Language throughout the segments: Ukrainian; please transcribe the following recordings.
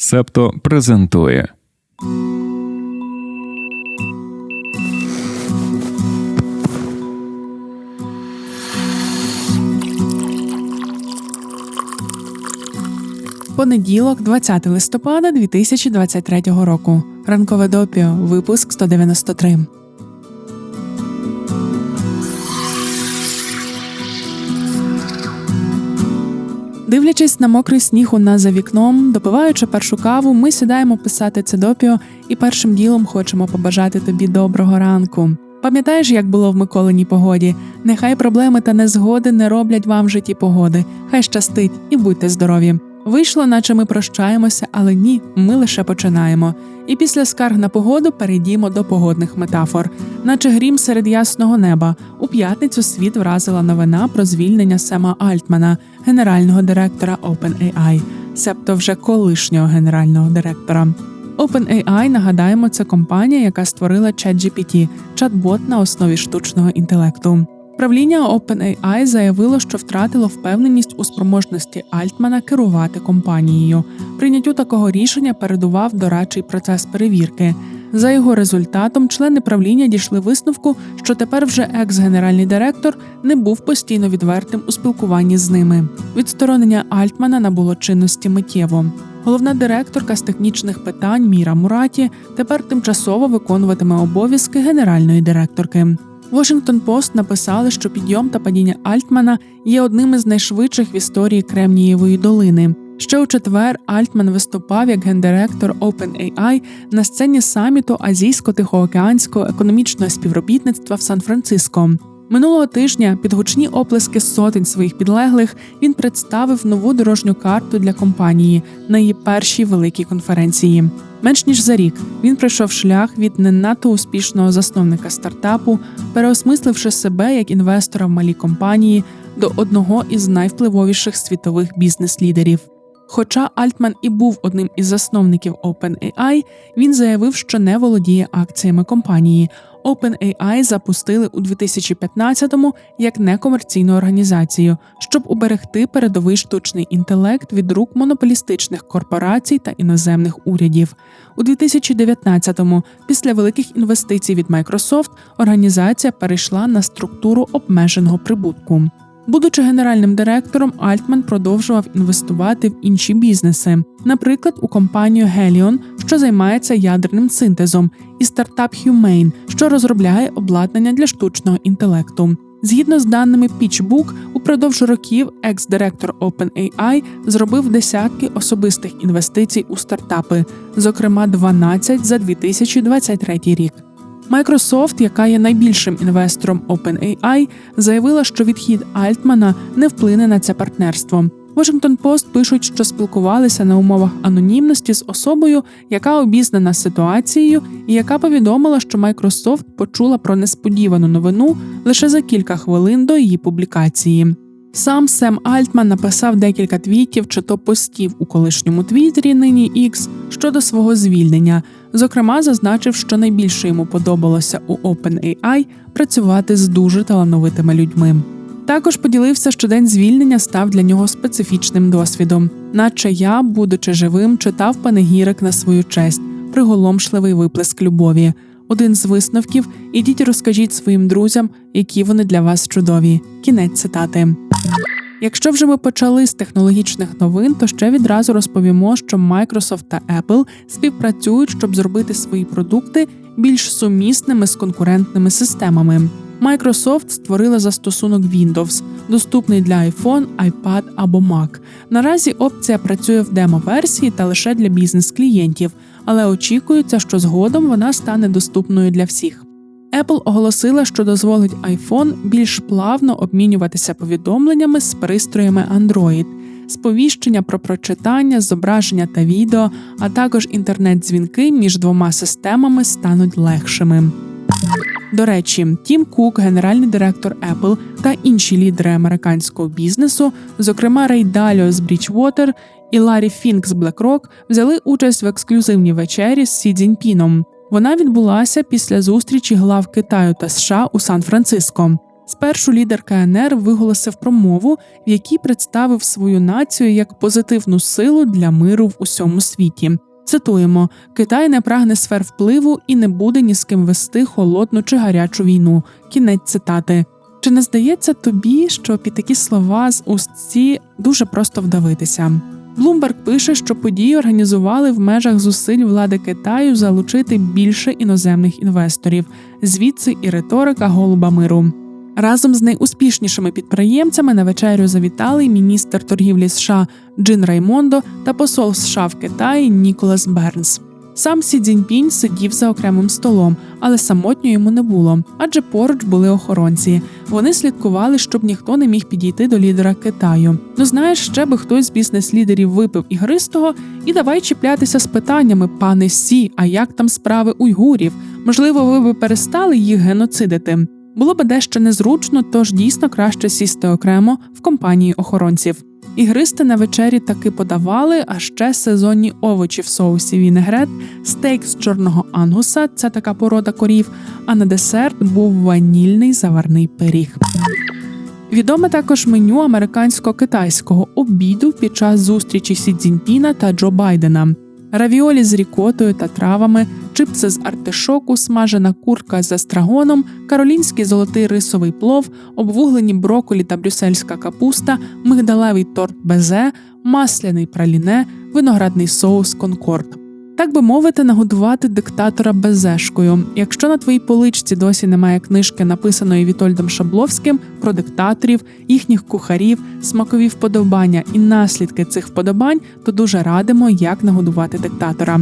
Септо презентує. Понеділок, 20 листопада 2023 року. Ранкове допіо. Випуск 193. Дивлячись на мокрий сніг у нас за вікном, допиваючи першу каву, ми сідаємо писати це допіо і першим ділом хочемо побажати тобі доброго ранку. Пам'ятаєш, як було в Миколиній погоді? Нехай проблеми та незгоди не роблять вам в житті погоди. Хай щастить і будьте здорові. Вийшло, наче ми прощаємося, але ні, ми лише починаємо. І після скарг на погоду перейдімо до погодних метафор, наче грім серед ясного неба. У п'ятницю світ вразила новина про звільнення Сема Альтмана, генерального директора OpenAI, себто вже колишнього генерального директора. OpenAI, нагадаємо, це компанія, яка створила ChatGPT – чат-бот на основі штучного інтелекту. Правління OpenAI заявило, що втратило впевненість у спроможності Альтмана керувати компанією. Прийняттю такого рішення передував дорадчий процес перевірки. За його результатом, члени правління дійшли висновку, що тепер вже екс-генеральний директор не був постійно відвертим у спілкуванні з ними. Відсторонення Альтмана набуло чинності миттєво. Головна директорка з технічних питань Міра Мураті тепер тимчасово виконуватиме обов'язки генеральної директорки. Washington Post написали, що підйом та падіння Альтмана є одним із найшвидших в історії Кремнієвої долини. Ще у четвер Альтман виступав як гендиректор OpenAI на сцені саміту Азійсько-Тихоокеанського економічного співробітництва в Сан-Франциско. Минулого тижня під гучні оплески сотень своїх підлеглих він представив нову дорожню карту для компанії на її першій великій конференції. Менш ніж за рік він пройшов шлях від не надто успішного засновника стартапу, переосмисливши себе як інвестора в малі компанії до одного із найвпливовіших світових бізнес-лідерів. Хоча Альтман і був одним із засновників OpenAI, він заявив, що не володіє акціями компанії. OpenAI запустили у 2015-му як некомерційну організацію, щоб уберегти передовий штучний інтелект від рук монополістичних корпорацій та іноземних урядів. У 2019-му, після великих інвестицій від Microsoft, організація перейшла на структуру обмеженого прибутку. Будучи генеральним директором, Альтман продовжував інвестувати в інші бізнеси, наприклад, у компанію Helion, що займається ядерним синтезом, і стартап Humane, що розробляє обладнання для штучного інтелекту. Згідно з даними PitchBook, упродовж років екс-директор OpenAI зробив десятки особистих інвестицій у стартапи, зокрема 12 за 2023 рік. Microsoft, яка є найбільшим інвестором OpenAI, заявила, що відхід Альтмана не вплине на це партнерство. Washington Post пишуть, що спілкувалися на умовах анонімності з особою, яка обізнана ситуацією, і яка повідомила, що Microsoft почула про несподівану новину лише за кілька хвилин до її публікації. Сам Сем Альтман написав декілька твітів чи то постів у колишньому твіттері нині X щодо свого звільнення. Зокрема, зазначив, що найбільше йому подобалося у OpenAI працювати з дуже талановитими людьми. Також поділився, що день звільнення став для нього специфічним досвідом, наче я, будучи живим, читав панегірик на свою честь, приголомшливий виплеск любові. Один з висновків ідіть розкажіть своїм друзям, які вони для вас чудові. Кінець цитати. Якщо вже ми почали з технологічних новин, то ще відразу розповімо, що Microsoft та Apple співпрацюють, щоб зробити свої продукти більш сумісними з конкурентними системами. Microsoft створила застосунок Windows, доступний для iPhone, iPad або Mac. Наразі опція працює в демо-версії та лише для бізнес-клієнтів, але очікується, що згодом вона стане доступною для всіх. Apple оголосила, що дозволить iPhone більш плавно обмінюватися повідомленнями з пристроями Android, сповіщення про прочитання, зображення та відео, а також інтернет-дзвінки між двома системами стануть легшими. До речі, Тім Кук, генеральний директор Apple та інші лідери американського бізнесу, зокрема Рей Даліо з Bridgewater і Ларі Фінк з BlackRock, взяли участь в ексклюзивній вечері з Сі Цзіньпіном. Вона відбулася після зустрічі глав Китаю та США у Сан-Франциско. Спершу лідер КНР виголосив промову, в якій представив свою націю як позитивну силу для миру в усьому світі. Цитуємо: Китай не прагне сфер впливу і не буде ні з ким вести холодну чи гарячу війну. Кінець цитати. Чи не здається тобі, що під такі слова з уст ці дуже просто вдавитися? Блумберг пише, що події організували в межах зусиль влади Китаю залучити більше іноземних інвесторів, звідси і риторика голуба миру. Разом з найуспішнішими підприємцями на вечерю завітали міністр торгівлі США Джин Раймондо та посол США в Китаї Ніколас Бернс. Сам Сі Цзіньпінь сидів за окремим столом, але самотньо йому не було, адже поруч були охоронці. Вони слідкували, щоб ніхто не міг підійти до лідера Китаю. Ну знаєш, ще би хтось з бізнес-лідерів випив ігристого, і давай чіплятися з питаннями, пане Сі, а як там справи уйгурів? Можливо, ви би перестали їх геноцидити. Було би дещо незручно, тож дійсно краще сісти окремо в компанії охоронців. Ігристи на вечері таки подавали, а ще сезонні овочі в соусі вінегрет, стейк з чорного ангуса це така порода корів. А на десерт був ванільний заварний пиріг. Відоме також меню американсько-китайського обіду під час зустрічі Сі Цзіньпіна та Джо Байдена. Равіолі з рікотою та травами, чипси з артишоку, смажена курка з астрагоном, каролінський золотий рисовий плов, обвуглені броколі та брюссельська капуста, мигдалевий торт безе, масляний праліне, виноградний соус конкорд. Так би мовити, нагодувати диктатора безешкою. Якщо на твоїй поличці досі немає книжки, написаної Вітольдом Шабловським про диктаторів, їхніх кухарів, смакові вподобання і наслідки цих вподобань, то дуже радимо, як нагодувати диктатора.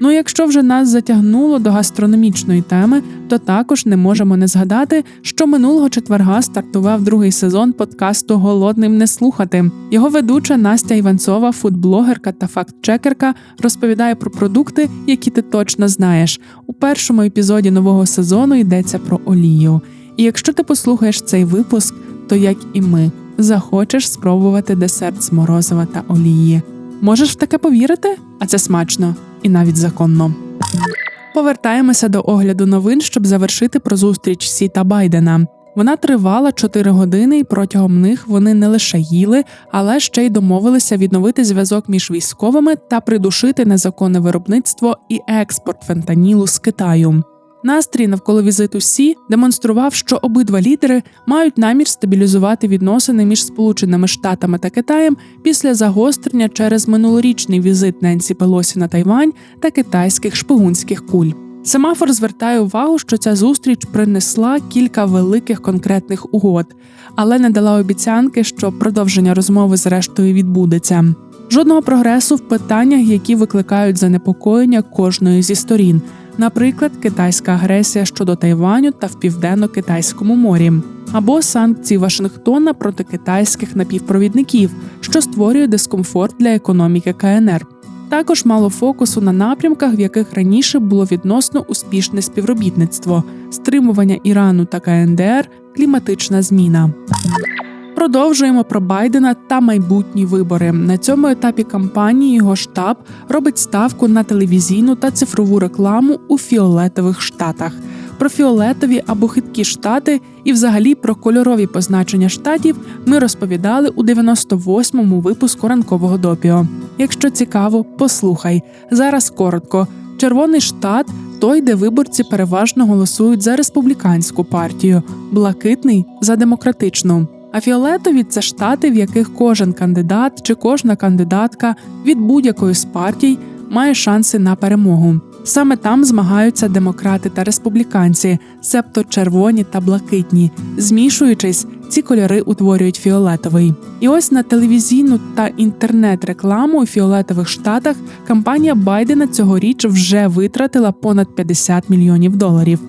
Ну, якщо вже нас затягнуло до гастрономічної теми, то також не можемо не згадати, що минулого четверга стартував другий сезон подкасту Голодним не слухати. Його ведуча Настя Іванцова, фудблогерка та фактчекерка, розповідає про продукти, які ти точно знаєш. У першому епізоді нового сезону йдеться про олію. І якщо ти послухаєш цей випуск, то як і ми захочеш спробувати десерт з морозива та олії. Можеш в таке повірити? А це смачно і навіть законно. Повертаємося до огляду новин, щоб завершити про зустріч Сі та Байдена. Вона тривала 4 години, і протягом них вони не лише їли, але ще й домовилися відновити зв'язок між військовими та придушити незаконне виробництво і експорт фентанілу з Китаю. Настрій навколо візиту Сі демонстрував, що обидва лідери мають намір стабілізувати відносини між Сполученими Штатами та Китаєм після загострення через минулорічний візит Ненсі Пелосі на Тайвань та китайських шпигунських куль. Семафор звертає увагу, що ця зустріч принесла кілька великих конкретних угод, але не дала обіцянки, що продовження розмови зрештою відбудеться. Жодного прогресу в питаннях, які викликають занепокоєння кожної зі сторін наприклад, китайська агресія щодо Тайваню та в південно-китайському морі, або санкції Вашингтона проти китайських напівпровідників, що створює дискомфорт для економіки КНР. Також мало фокусу на напрямках, в яких раніше було відносно успішне співробітництво, стримування Ірану та КНДР, кліматична зміна. Продовжуємо про Байдена та майбутні вибори. На цьому етапі кампанії його штаб робить ставку на телевізійну та цифрову рекламу у фіолетових штатах. Про фіолетові або хиткі штати і, взагалі, про кольорові позначення штатів ми розповідали у 98-му випуску ранкового допіо. Якщо цікаво, послухай зараз коротко. Червоний штат той, де виборці переважно голосують за республіканську партію, блакитний за демократичну. А фіолетові це штати, в яких кожен кандидат чи кожна кандидатка від будь-якої з партій має шанси на перемогу. Саме там змагаються демократи та республіканці, себто червоні та блакитні. Змішуючись, ці кольори утворюють фіолетовий. І ось на телевізійну та інтернет-рекламу у фіолетових штатах кампанія Байдена цьогоріч вже витратила понад 50 мільйонів доларів.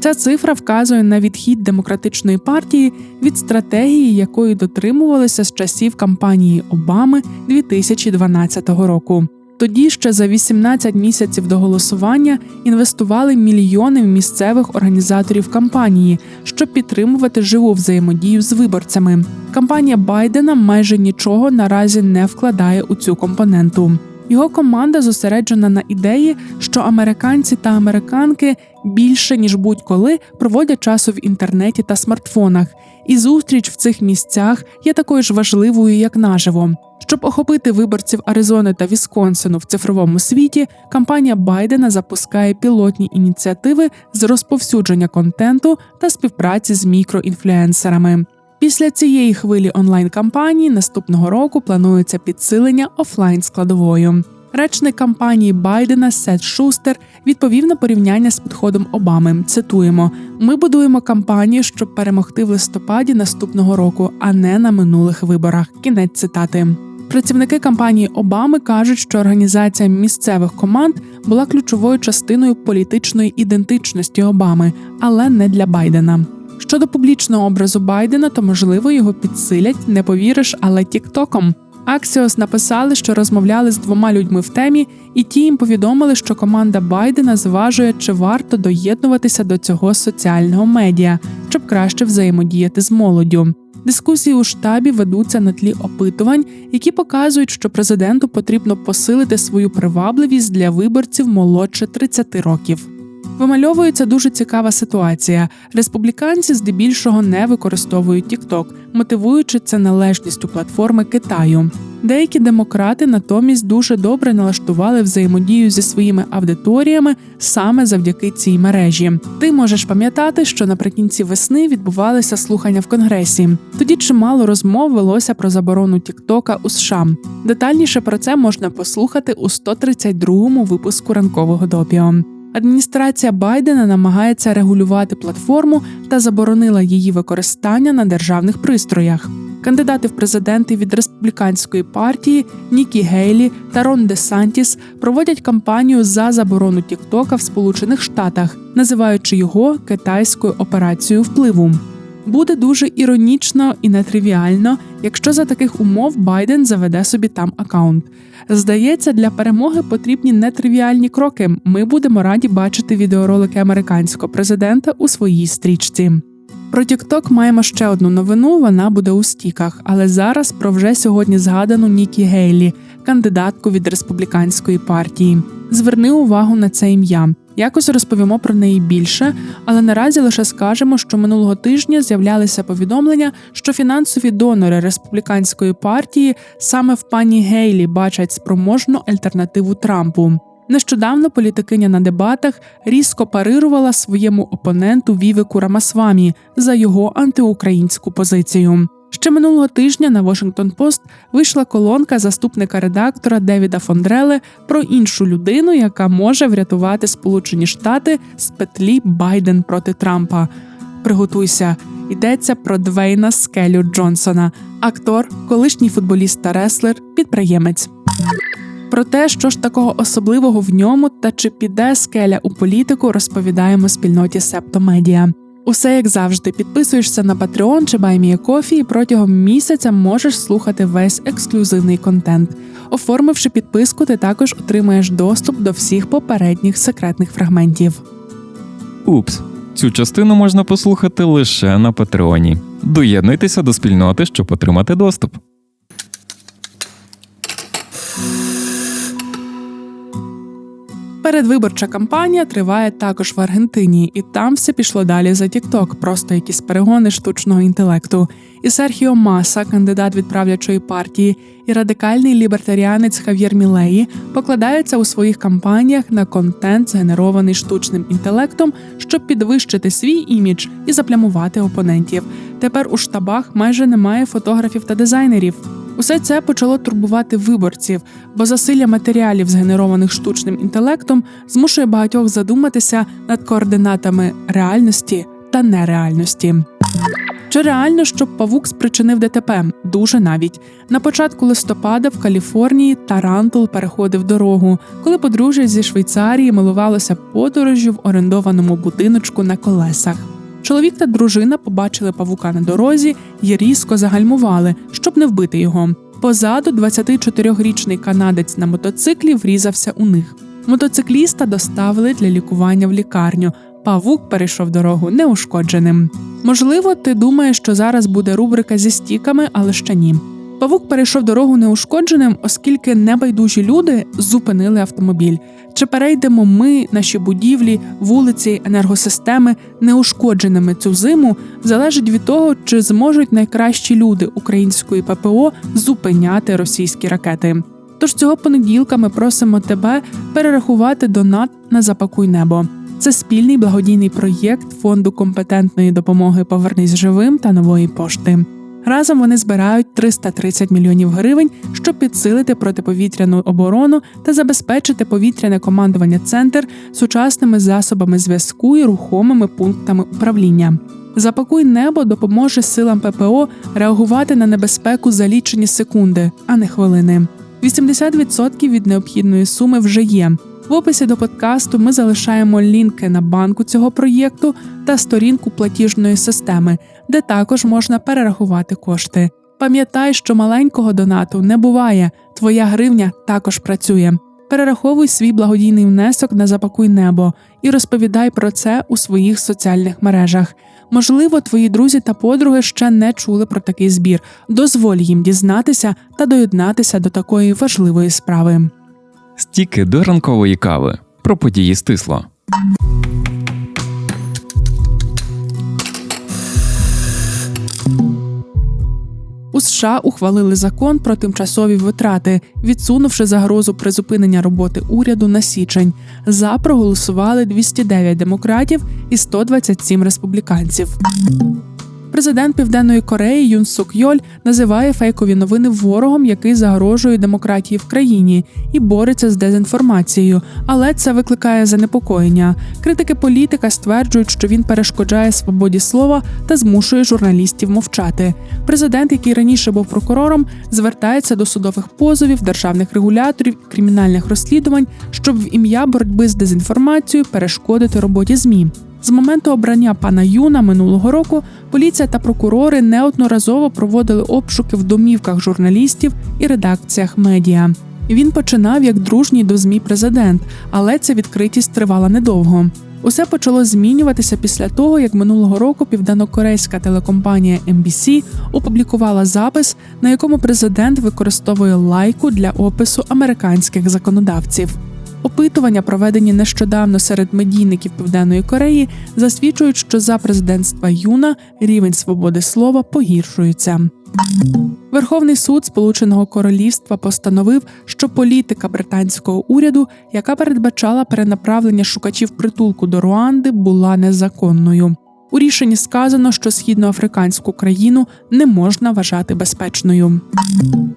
Ця цифра вказує на відхід демократичної партії від стратегії, якої дотримувалися з часів кампанії Обами 2012 року. Тоді ще за 18 місяців до голосування інвестували мільйони місцевих організаторів кампанії, щоб підтримувати живу взаємодію з виборцями. Кампанія Байдена майже нічого наразі не вкладає у цю компоненту. Його команда зосереджена на ідеї, що американці та американки більше ніж будь-коли проводять часу в інтернеті та смартфонах, і зустріч в цих місцях є такою ж важливою, як наживо. Щоб охопити виборців Аризони та Вісконсину в цифровому світі, кампанія Байдена запускає пілотні ініціативи з розповсюдження контенту та співпраці з мікроінфлюенсерами. Після цієї хвилі онлайн-кампанії наступного року планується підсилення офлайн складовою. Речник кампанії Байдена Сет Шустер відповів на порівняння з підходом Обами. Цитуємо: ми будуємо кампанію, щоб перемогти в листопаді наступного року, а не на минулих виборах. Кінець цитати. Працівники кампанії Обами кажуть, що організація місцевих команд була ключовою частиною політичної ідентичності Обами, але не для Байдена. Щодо публічного образу Байдена, то можливо його підсилять, не повіриш, але тіктоком. Аксіос написали, що розмовляли з двома людьми в темі, і ті їм повідомили, що команда Байдена зважує, чи варто доєднуватися до цього соціального медіа, щоб краще взаємодіяти з молоддю. Дискусії у штабі ведуться на тлі опитувань, які показують, що президенту потрібно посилити свою привабливість для виборців молодше 30 років. Вимальовується дуже цікава ситуація. Республіканці здебільшого не використовують TikTok, мотивуючи це належністю платформи Китаю. Деякі демократи натомість дуже добре налаштували взаємодію зі своїми аудиторіями саме завдяки цій мережі. Ти можеш пам'ятати, що наприкінці весни відбувалися слухання в конгресі. Тоді чимало розмов велося про заборону Тіктока у США. Детальніше про це можна послухати у 132-му випуску ранкового допіо. Адміністрація Байдена намагається регулювати платформу та заборонила її використання на державних пристроях. Кандидати в президенти від республіканської партії Нікі Гейлі та Рон Де Сантіс проводять кампанію за заборону Тіктока в Сполучених Штатах, називаючи його китайською операцією впливу. Буде дуже іронічно і нетривіально, якщо за таких умов Байден заведе собі там акаунт. Здається, для перемоги потрібні нетривіальні кроки. Ми будемо раді бачити відеоролики американського президента у своїй стрічці. Про TikTok маємо ще одну новину. Вона буде у стіках, але зараз про вже сьогодні згадану Нікі Гейлі, кандидатку від республіканської партії. Зверни увагу на це ім'я. Якось розповімо про неї більше, але наразі лише скажемо, що минулого тижня з'являлися повідомлення, що фінансові донори республіканської партії саме в пані Гейлі бачать спроможну альтернативу Трампу. Нещодавно політикиня на дебатах різко парирувала своєму опоненту Вівику Рамасвамі за його антиукраїнську позицію. Ще минулого тижня на Washington Post вийшла колонка заступника редактора Девіда Фондреле про іншу людину, яка може врятувати Сполучені Штати з петлі Байден проти Трампа. Приготуйся, йдеться про Двейна Скелю Джонсона, актор, колишній футболіст та реслер, підприємець. Про те, що ж такого особливого в ньому та чи піде скеля у політику, розповідаємо спільноті Септомедіа. Усе як завжди, підписуєшся на Patreon чи BuyMeACoffee і протягом місяця можеш слухати весь ексклюзивний контент. Оформивши підписку, ти також отримаєш доступ до всіх попередніх секретних фрагментів. Упс, цю частину можна послухати лише на Патреоні. Доєднуйтеся до спільноти, щоб отримати доступ. Передвиборча кампанія триває також в Аргентині, і там все пішло далі за TikTok, просто якісь перегони штучного інтелекту. І Серхіо Маса, кандидат від правлячої партії, і радикальний лібертаріанець Хав'єр Мілеї покладаються у своїх кампаніях на контент, згенерований штучним інтелектом, щоб підвищити свій імідж і заплямувати опонентів. Тепер у штабах майже немає фотографів та дизайнерів. Усе це почало турбувати виборців, бо засилля матеріалів, згенерованих штучним інтелектом, змушує багатьох задуматися над координатами реальності та нереальності. Чи реально, щоб павук спричинив ДТП? Дуже навіть на початку листопада в Каліфорнії Тарантул переходив дорогу, коли подружжя зі Швейцарії милувалося подорожжю в орендованому будиночку на колесах. Чоловік та дружина побачили павука на дорозі і різко загальмували, щоб не вбити його. Позаду 24-річний канадець на мотоциклі врізався у них. Мотоцикліста доставили для лікування в лікарню. Павук перейшов дорогу неушкодженим. Можливо, ти думаєш, що зараз буде рубрика зі стіками, але ще ні. Павук перейшов дорогу неушкодженим, оскільки небайдужі люди зупинили автомобіль. Чи перейдемо ми, наші будівлі, вулиці, енергосистеми неушкодженими цю зиму, залежить від того, чи зможуть найкращі люди української ППО зупиняти російські ракети. Тож цього понеділка ми просимо тебе перерахувати донат на запакуй небо. Це спільний благодійний проєкт фонду компетентної допомоги Повернись живим та нової пошти. Разом вони збирають 330 мільйонів гривень, щоб підсилити протиповітряну оборону та забезпечити повітряне командування центр сучасними засобами зв'язку і рухомими пунктами управління. Запакуй небо допоможе силам ППО реагувати на небезпеку за лічені секунди, а не хвилини. 80% від необхідної суми вже є. В описі до подкасту ми залишаємо лінки на банку цього проєкту та сторінку платіжної системи, де також можна перерахувати кошти. Пам'ятай, що маленького донату не буває, твоя гривня також працює. Перераховуй свій благодійний внесок на запакуй небо і розповідай про це у своїх соціальних мережах. Можливо, твої друзі та подруги ще не чули про такий збір. Дозволь їм дізнатися та доєднатися до такої важливої справи. Стіки до ранкової кави. Про події стисло. У США ухвалили закон про тимчасові витрати, відсунувши загрозу призупинення роботи уряду на січень. За проголосували 209 демократів і 127 республіканців. Президент Південної Кореї Юн Сук Йоль називає фейкові новини ворогом, який загрожує демократії в країні і бореться з дезінформацією, але це викликає занепокоєння. Критики політика стверджують, що він перешкоджає свободі слова та змушує журналістів мовчати. Президент, який раніше був прокурором, звертається до судових позовів, державних регуляторів і кримінальних розслідувань, щоб в ім'я боротьби з дезінформацією перешкодити роботі змі. З моменту обрання пана Юна минулого року поліція та прокурори неодноразово проводили обшуки в домівках журналістів і редакціях медіа. Він починав як дружній до змі президент, але ця відкритість тривала недовго. Усе почало змінюватися після того, як минулого року південнокорейська телекомпанія MBC опублікувала запис, на якому президент використовує лайку для опису американських законодавців. Опитування, проведені нещодавно серед медійників Південної Кореї, засвідчують, що за президентства Юна рівень свободи слова погіршується. Верховний суд Сполученого Королівства постановив, що політика британського уряду, яка передбачала перенаправлення шукачів притулку до Руанди, була незаконною. У рішенні сказано, що східноафриканську країну не можна вважати безпечною.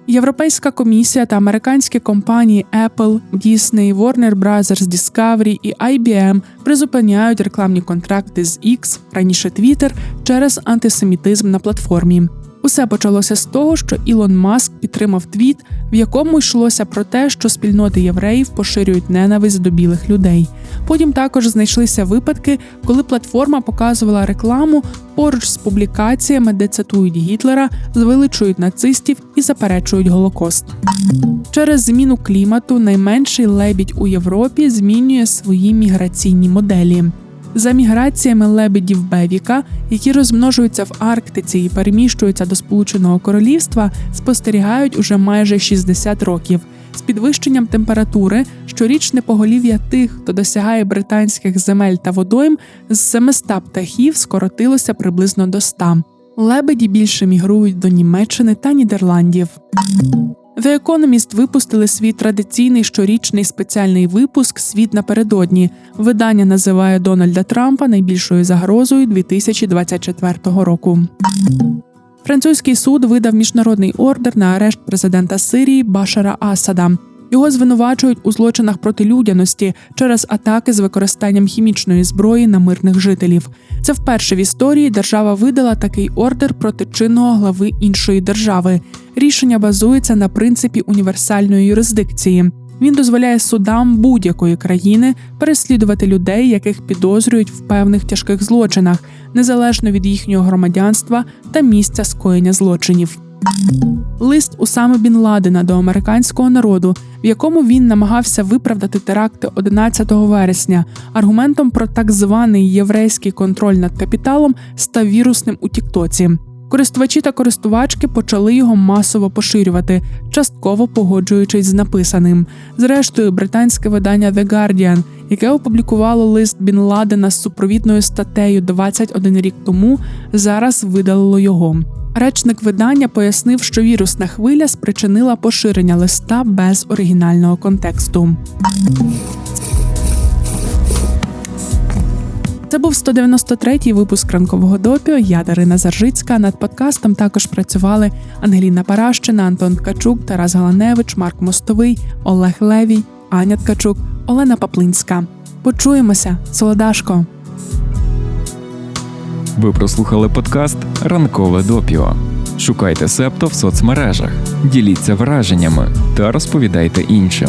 Європейська комісія та американські компанії Apple, Disney, Warner Bros. Discovery і IBM призупиняють рекламні контракти з X, раніше Twitter, через антисемітизм на платформі. Усе почалося з того, що Ілон Маск підтримав твіт, в якому йшлося про те, що спільноти євреїв поширюють ненависть до білих людей. Потім також знайшлися випадки, коли платформа показувала рекламу поруч з публікаціями, де цитують Гітлера, звеличують нацистів і заперечують Голокост. Через зміну клімату найменший лебідь у Європі змінює свої міграційні моделі. За міграціями лебедів Бевіка, які розмножуються в Арктиці і переміщуються до Сполученого Королівства, спостерігають уже майже 60 років. З підвищенням температури щорічне поголів'я тих, хто досягає британських земель та водойм, з 700 птахів скоротилося приблизно до 100. Лебеді більше мігрують до Німеччини та Нідерландів. The Economist випустили свій традиційний щорічний спеціальний випуск Світ напередодні. Видання називає Дональда Трампа найбільшою загрозою 2024 року. Французький суд видав міжнародний ордер на арешт президента Сирії Башара Асада. Його звинувачують у злочинах проти людяності через атаки з використанням хімічної зброї на мирних жителів. Це вперше в історії держава видала такий ордер проти чинного глави іншої держави. Рішення базується на принципі універсальної юрисдикції. Він дозволяє судам будь-якої країни переслідувати людей, яких підозрюють в певних тяжких злочинах, незалежно від їхнього громадянства та місця скоєння злочинів. Лист Усами Бін Ладена до американського народу, в якому він намагався виправдати теракти 11 вересня. Аргументом про так званий єврейський контроль над капіталом став вірусним у Тіктоці. Користувачі та користувачки почали його масово поширювати, частково погоджуючись з написаним. Зрештою, британське видання The Guardian, яке опублікувало лист Бін Ладена з супровідною статтею 21 рік тому, зараз видалило його. Речник видання пояснив, що вірусна хвиля спричинила поширення листа без оригінального контексту. Це був 193-й випуск ранкового допіо. Я Дарина Заржицька. Над подкастом також працювали Ангеліна Паращина, Антон Ткачук, Тарас Галаневич, Марк Мостовий, Олег Левій, Аня Ткачук, Олена Паплинська. Почуємося, солодашко! Ви прослухали подкаст Ранкове допіо. Шукайте Септо в соцмережах, діліться враженнями та розповідайте іншим.